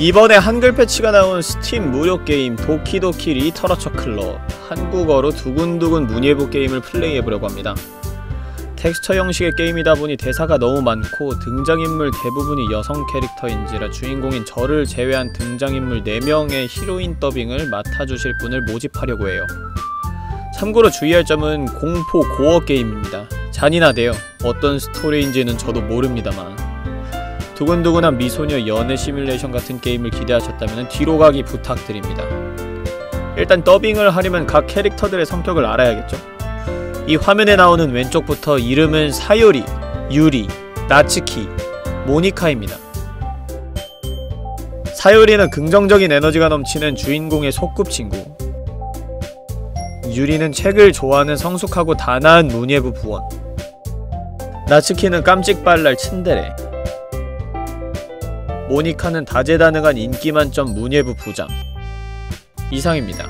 이번에 한글 패치가 나온 스팀 무료 게임 도키도키 리터러처 클럽 한국어로 두근두근 문예부 게임을 플레이해보려고 합니다. 텍스처 형식의 게임이다 보니 대사가 너무 많고 등장인물 대부분이 여성 캐릭터인지라 주인공인 저를 제외한 등장인물 4명의 히로인 더빙을 맡아주실 분을 모집하려고 해요. 참고로 주의할 점은 공포 고어 게임입니다. 잔인하대요. 어떤 스토리인지는 저도 모릅니다만. 두근두근한 미소녀 연애 시뮬레이션 같은 게임을 기대하셨다면 뒤로 가기 부탁드립니다. 일단 더빙을 하려면 각 캐릭터들의 성격을 알아야겠죠? 이 화면에 나오는 왼쪽부터 이름은 사요리, 유리, 나츠키, 모니카입니다. 사요리는 긍정적인 에너지가 넘치는 주인공의 소꿉친구 유리는 책을 좋아하는 성숙하고 단아한 문예부 부원 나츠키는 깜찍발랄 츤데레 모니카는 다재다능한 인기 만점 문예부 부장 이상입니다.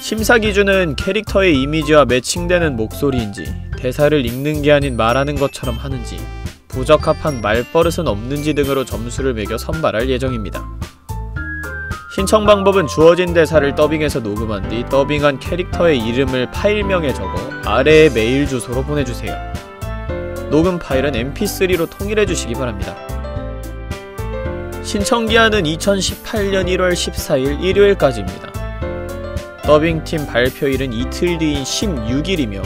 심사 기준은 캐릭터의 이미지와 매칭되는 목소리인지 대사를 읽는 게 아닌 말하는 것처럼 하는지 부적합한 말버릇은 없는지 등으로 점수를 매겨 선발할 예정입니다. 신청 방법은 주어진 대사를 더빙해서 녹음한 뒤 더빙한 캐릭터의 이름을 파일명에 적어 아래의 메일 주소로 보내주세요. 녹음 파일은 mp3로 통일해주시기 바랍니다. 신청기한은 2018년 1월 14일 일요일까지입니다. 더빙팀 발표일은 이틀 뒤인 16일이며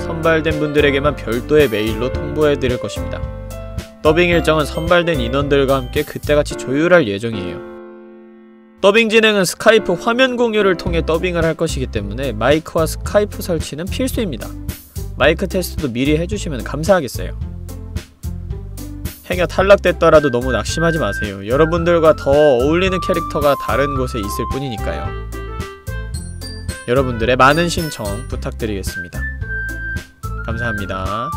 선발된 분들에게만 별도의 메일로 통보해드릴 것입니다. 더빙 일정은 선발된 인원들과 함께 그때같이 조율할 예정이에요. 더빙 진행은 스카이프 화면 공유를 통해 더빙을 할 것이기 때문에 마이크와 스카이프 설치는 필수입니다. 마이크 테스트도 미리 해주시면 감사하겠어요. 행여 탈락됐더라도 너무 낙심하지 마세요. 여러분들과 더 어울리는 캐릭터가 다른 곳에 있을 뿐이니까요. 여러분들의 많은 신청 부탁드리겠습니다. 감사합니다.